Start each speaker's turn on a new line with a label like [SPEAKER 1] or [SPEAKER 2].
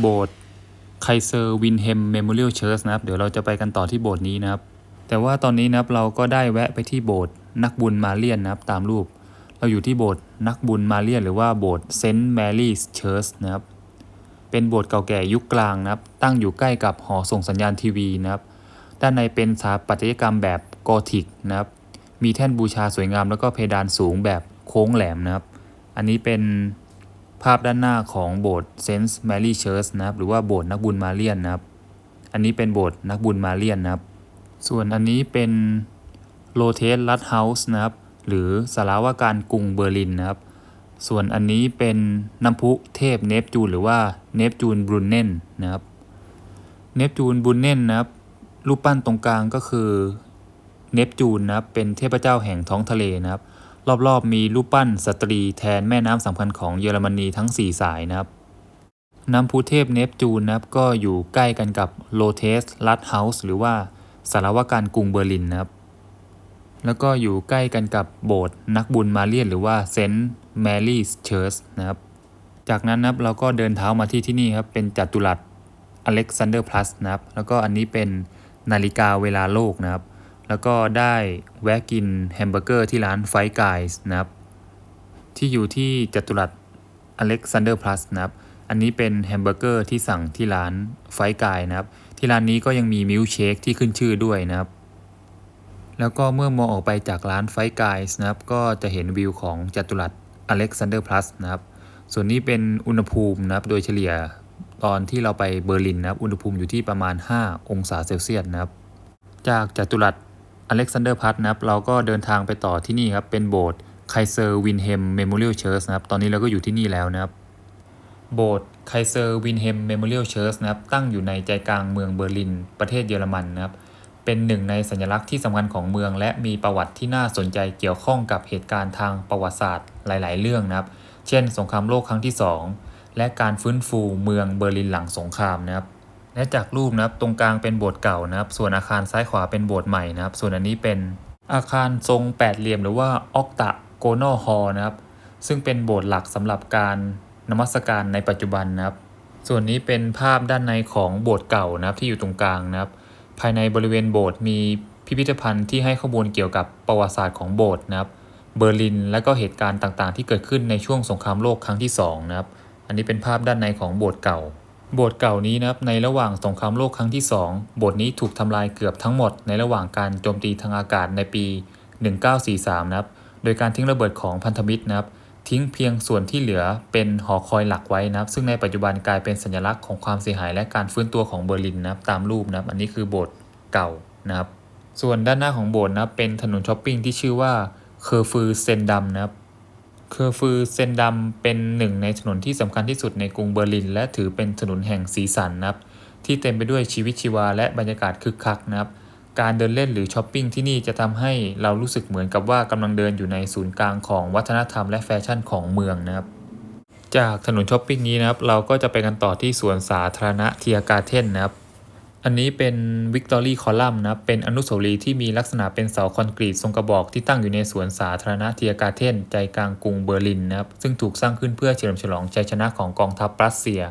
[SPEAKER 1] โบสถ์ไคเซอร์วินเฮมเมมโมเรียลเชิร์ชนะครับ เดี๋ยวเราจะไปกันต่อที่โบสถ์นี้นะครับ แต่ว่าตอนนี้นะครับเราก็ได้แวะไปที่โบสถ์นักบุญมาเรียนนะครับตามรูป เราอยู่ที่โบสถ์นักบุญมาเรียน หรือว่าโบสถ์เซนต์แมรี่เชิร์ชนะครับ เป็นโบสถ์เก่าแก่ยุคกลางนะครับ ตั้งอยู่ใกล้กับหอส่งสัญญาณทีวีนะครับ ด้านในเป็นสถาปัตยกรรมแบบกอธิกนะครับ มีแท่นบูชาสวยงามแล้วก็เพดานสูงแบบโค้งแหลมนะครับ อันนี้เป็น ภาพด้านหน้าของโบสถ์เซนต์แมรี่เชิร์ชนะครับ หรือว่าโบสถ์นักบุญมาเรียนนะครับ อันนี้เป็นโบสถ์นักบุญมาเรียนนะครับ ส่วนอันนี้เป็นโลเทสลัดเฮาส์นะครับ หรือสารว่าการกรุงเบอร์ลินนะครับ ส่วนอันนี้เป็นน้ำพุเทพเนปจูนหรือว่าเนปจูนบรุนเนนนะครับเนปจูนบรุนเนนนะครับ รูปปั้นตรงกลางก็คือเนปจูนนะครับ เป็นเทพเจ้าแห่งท้องทะเลนะครับ รอบๆ มีรูปปั้นสตรีแทนแม่น้ำสำคัญของเยอรมนีทั้ง 4 สายนะครับ น้ำพุเทพเนปจูนนะครับก็อยู่ใกล้กันกับโลเทสลัดเฮาส์หรือว่าสารวการกรุงเบอร์ลินนะครับ แล้วก็อยู่ใกล้กันกับโบสถ์นักบุญมาเรียนหรือว่าเซนต์แมรี่เชิร์ชนะครับ จากนั้นนะครับเราก็เดินเท้ามาที่ที่นี่ครับเป็นจัตุรัสอเล็กซานเดอร์พลัสนะครับ แล้วก็อันนี้เป็นนาฬิกาเวลาโลกนะครับ แล้วก็ได้แวะกินแฮมเบอร์เกอร์ที่ร้านไฟกายส์นะครับ ที่อยู่ที่จัตุรัสอเล็กซานเดอร์พลัสนะครับ อันนี้เป็นแฮมเบอร์เกอร์ที่สั่งที่ร้านไฟกายนะครับ ที่ร้านนี้ก็ยังมีมิลเชคที่ขึ้นชื่อด้วยนะครับ แล้วก็เมื่อมองออกไปจากร้านไฟกายส์นะครับ ก็จะเห็นวิวของจัตุรัสอเล็กซานเดอร์พลัสนะครับ ส่วนนี้เป็นอุณหภูมินะครับ โดยเฉลี่ยตอนที่เราไปเบอร์ลินนะครับ อุณหภูมิอยู่ที่ประมาณ 5 องศาเซลเซียสนะครับ จากจัตุรัส อเล็กซานเดอร์พัทนะครับเราก็เดินทางไปต่อที่นี่ครับ เป็นโบสถ์ไคเซอร์วินเฮมเมมโมเรียลเชิร์ชนะครับ ตอนนี้เราก็อยู่ที่นี่แล้วนะครับ โบสถ์ไคเซอร์วินเฮมเมโมเรียลเชิร์ชนะครับ ตั้งอยู่ในใจกลางเมืองเบอร์ลิน ประเทศเยอรมันนะครับ เป็นหนึ่งในสัญลักษณ์ที่สำคัญของเมือง และมีประวัติที่น่าสนใจเกี่ยวข้องกับเหตุการณ์ทางประวัติศาสตร์หลาย ๆ เรื่องนะครับ เช่น สงครามโลกครั้งที่ 2 และการฟื้นฟูเมืองเบอร์ลินหลังสงครามนะครับ และจากรูปนะครับตรงกลางเป็นโบสถ์เก่านะครับ ส่วนอาคารซ้ายขวาเป็นโบสถ์ใหม่นะครับ ส่วนอันนี้เป็นอาคารทรงแปดเหลี่ยมหรือว่าออกตะโกนอลฮอนะครับ ซึ่งเป็นโบสถ์หลักสำหรับการนมัสการในปัจจุบันนะครับ ส่วนนี้เป็นภาพด้านในของโบสถ์เก่านะครับที่อยู่ตรงกลางนะครับ ภายในบริเวณโบสถ์มีพิพิธภัณฑ์ที่ให้ข้อมูลเกี่ยวกับประวัติศาสตร์ของโบสถ์นะครับ เบอร์ลิน และก็เหตุการณ์ต่างๆ ที่เกิดขึ้นในช่วงสงครามโลกครั้งที่2นะครับ อันนี้เป็นภาพด้านในของโบสถ์เก่า โบสถ์เก่านี้นะครับในระหว่างสงครามโลกครั้งที่ 2 โบสถ์นี้ถูกทำลายเกือบทั้งหมดในระหว่างการโจมตีทางอากาศในปี 1943 นะครับ โดยการทิ้งระเบิดของพันธมิตรนะครับ ทิ้งเพียงส่วนที่เหลือเป็นหอคอยหลักไว้นะครับ ซึ่งในปัจจุบันกลายเป็นสัญลักษณ์ของความเสียหายและการฟื้นตัวของเบอร์ลินนะครับตามรูปนะครับ อันนี้คือโบสถ์เก่านะครับ ส่วนด้านหน้าของโบสถ์นะเป็นถนนช้อปปิ้งที่ชื่อว่าเคอร์ฟือเซนดัมนะครับ เคอร์ฟือเซนดัมเป็นหนึ่งในถนนที่สำคัญที่สุดในกรุงเบอร์ลิน และถือเป็นถนนแห่งสีสันนะครับที่เต็มไปด้วยชีวิตชีวาและบรรยากาศคึกคักนะครับ การเดินเล่นหรือช้อปปิ้งที่นี่จะทำให้เรารู้สึกเหมือนกับว่ากำลังเดินอยู่ในศูนย์กลางของวัฒนธรรมและแฟชั่นของเมืองนะครับ จากถนนช้อปปิ้งนี้นะครับเราก็จะไปกันต่อที่สวนสาธารณะเทียกาเทนนะครับ อันนี้เป็นวิกตอรี่คอลัมน์นะ เป็นอนุสาวรีย์ที่มีลักษณะเป็นเสาคอนกรีตทรงกระบอกที่ตั้งอยู่ในสวนสาธารณะเทียกาเทนใจกลางกรุงเบอร์ลินนะครับ ซึ่งถูกสร้างขึ้นเพื่อเฉลิมฉลองชัยชนะของกองทัพรัสเซีย